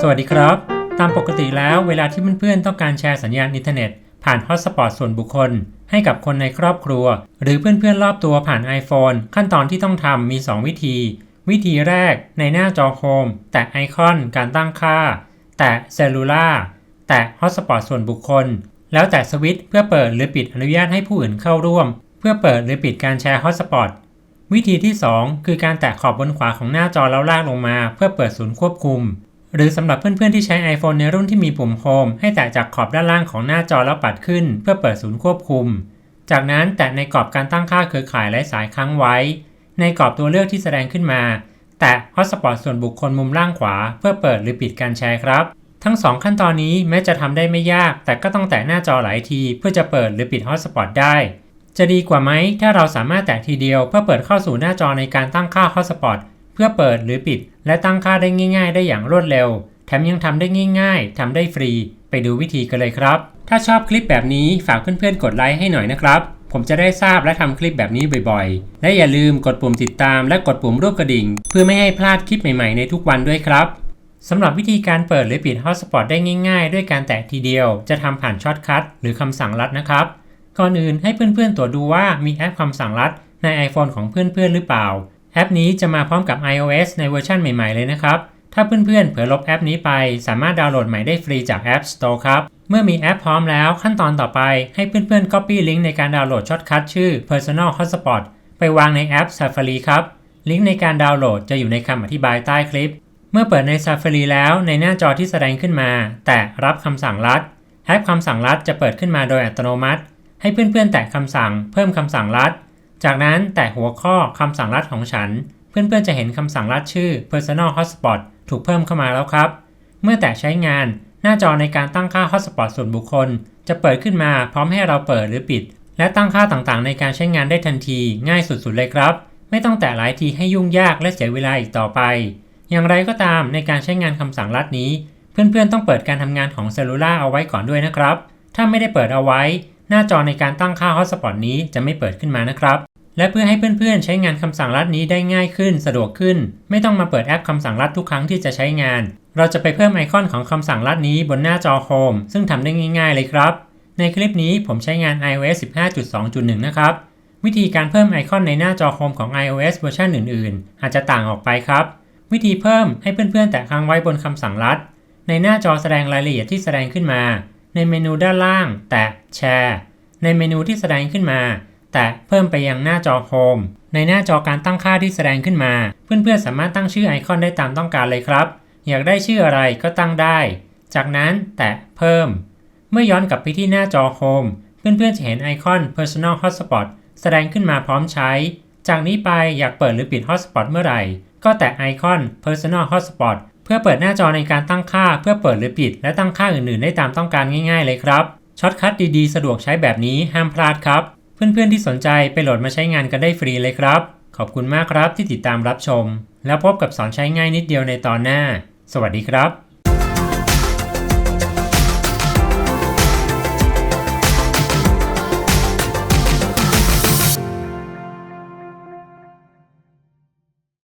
สวัสดีครับ ตามปกติแล้วเวลาที่เพื่อนๆต้องการแชร์สัญญาณอินเทอร์เน็ต ผ่านฮอตสปอตส่วนบุคคล ให้กับคนในครอบครัว หรือเพื่อนๆรอบตัวผ่าน iPhone ขั้นตอนที่ต้องทำมี 2 วิธี วิธีแรกในหน้าจอโฮมแตะไอคอนการตั้งค่า แตะเซลลูล่าแตะฮอตสปอตส่วนบุคคล แล้วแตะสวิตช์เพื่อเปิดหรือปิดอนุญาตให้ผู้อื่นเข้าร่วม เพื่อเปิดหรือปิดการแชร์ฮอตสปอตวิธีที่ 2 คือการแตะขอบบนขวาของหน้าจอแล้วลากลงมา เพื่อเปิดศูนย์ควบคุม หรือสำหรับเพื่อนๆที่ใช้ iPhone ในรุ่นที่มีปุ่มโฮมให้แตะจากขอบด้านล่างของหน้าจอแล้วปัดขึ้น เพื่อเปิดศูนย์ควบคุม จากนั้นแตะในกรอบการตั้งค่าเครือข่ายและสายค้างไว้ ในกรอบตัวเลือกที่แสดงขึ้นมา แตะ Hotspot ส่วนบุคคลมุมล่างขวา เพื่อเปิดหรือปิดการแชร์ครับ ทั้ง 2 ขั้นตอนนี้แม้จะทำได้ไม่ยาก แต่ก็ต้องแตะหน้าจอหลายที เพื่อจะเปิดหรือปิด Hotspot ได้ จะดีกว่าไหมถ้าเราสามารถแตะทีเดียวเพื่อเปิดเข้าสู่หน้าจอในการตั้งค่า Hotspot เพื่อเปิดหรือปิดและตั้งค่าได้ง่าย ๆ ได้อย่างรวดเร็ว แถมยังทำได้ง่ายๆทำได้ฟรี ไปดูวิธีกันเลยครับ ถ้าชอบคลิปแบบนี้ฝากเพื่อนๆ กดไลค์ให้หน่อยนะครับ ผมจะได้ทราบและทำคลิปแบบนี้บ่อยๆ และอย่าลืมกดปุ่มติดตามและกดปุ่มรูปกระดิ่ง เพื่อไม่ให้พลาดคลิปใหม่ๆในทุกวันด้วยครับสำหรับวิธีการเปิดหรือปิด Hotspot ได้ง่ายๆ ด้วยการแตะทีเดียว จะทำผ่านช็อตคัทหรือคำสั่งลัดนะครับ ก่อนอื่นให้เพื่อนๆตรวจดูว่ามีแอปคำสั่งลัดใน iPhone ของเพื่อนๆหรือเปล่า แอปนี้จะมาพร้อมกับ iOS ในเวอร์ชันใหม่ ๆ เลยนะครับ ถ้าเพื่อนๆเผลอลบแอปนี้ไป สามารถดาวน์โหลดใหม่ได้ฟรีจาก App Store ครับ เมื่อมีแอปพร้อมแล้วขั้นตอนต่อไปให้เพื่อนๆ Copy ลิงก์ในการดาวน์โหลดช็อตคัทชื่อ Personal Hotspot ไปวางในแอป Safari ครับ ลิงก์ในการดาวน์โหลดจะอยู่ในคำอธิบายใต้คลิป เมื่อเปิดใน Safari แล้วในหน้าจอที่แสดงขึ้นมา แตะรับคำสั่งลัดแอปคำสั่งลัดจะเปิดขึ้นมาโดยอัตโนมัติ ให้เพื่อนๆ แตะคำสั่ง เพิ่มคำสั่งลัด จากนั้นแตะหัวข้อคำสั่งลัดของฉัน เพื่อนๆจะเห็นคำสั่งลัดชื่อ Personal Hotspot ถูกเพิ่มเข้ามาแล้วครับ เมื่อแตะใช้งานหน้าจอในการตั้งค่า Hotspot ส่วนบุคคล จะเปิดขึ้นมาพร้อมให้เราเปิดหรือปิด และตั้งค่าต่างๆ ในการใช้งานได้ทันที ง่ายสุดๆเลยครับ ไม่ต้องแตะหลายทีให้ยุ่งยากและเสียเวลาอีกต่อไป อย่างไรก็ตามในการใช้งานคำสั่งลัดนี้ เพื่อนๆต้องเปิดการทำงานของเซลลูล่าเอาไว้ก่อนด้วยนะครับ ถ้าไม่ได้เปิดเอาไว้ หน้าจอในการตั้งค่า Hotspot นี้จะไม่เปิดขึ้นมานะครับ และเพื่อให้เพื่อนๆ ใช้งานคำสั่งลัดนี้ได้ง่ายขึ้น สะดวกขึ้น ไม่ต้องมาเปิดแอปคำสั่งลัดทุกครั้งที่จะใช้งาน เราจะไปเพิ่มไอคอนของคำสั่งลัดนี้บนหน้าจอโฮมซึ่งทำได้ง่าย ๆ เลยครับ ในคลิปนี้ผมใช้งาน iOS 15.2.1 นะครับ วิธีการเพิ่มไอคอนในหน้าจอโฮมของ iOS เวอร์ชันอื่น ๆ อาจจะต่างออกไปครับ วิธีเพิ่มให้เพื่อนๆ แตะค้างไว้บนคำสั่งลัด ในหน้าจอแสดงรายละเอียดที่แสดงขึ้นมา ในเมนูด้านล่าง แตะแชร์ ในเมนูที่แสดงขึ้นมา แตะเพิ่มไปยังหน้าจอโฮมในหน้าจอการตั้งค่าที่แสดงขึ้นมา เพื่อนๆสามารถตั้งชื่อไอคอนได้ตามต้องการเลยครับ อยากได้ชื่ออะไรก็ตั้งได้ จากนั้นแตะเพิ่ม เมื่อย้อนกลับไปที่หน้าจอโฮมเพื่อนๆจะเห็นไอคอน Personal Hotspot แสดงขึ้นมาพร้อมใช้ จากนี้ไปอยากเปิดหรือปิด Hotspot เมื่อไหร่ ก็แตะไอคอน Personal Hotspot เพื่อเปิดหน้าจอในการตั้งค่า เพื่อเปิดหรือปิด และตั้งค่าอื่นๆ ได้ตามต้องการง่าย ๆ เลยครับช็อตคัทดีๆ สะดวกใช้แบบนี้ห้ามพลาดครับ เพื่อนๆที่สนใจไปโหลดมาใช้งานกันได้ฟรีเลยครับ ขอบคุณมากครับที่ติดตามรับชม แล้วพบกับสอนใช้ง่ายนิดเดียวในตอนหน้า สวัสดีครับ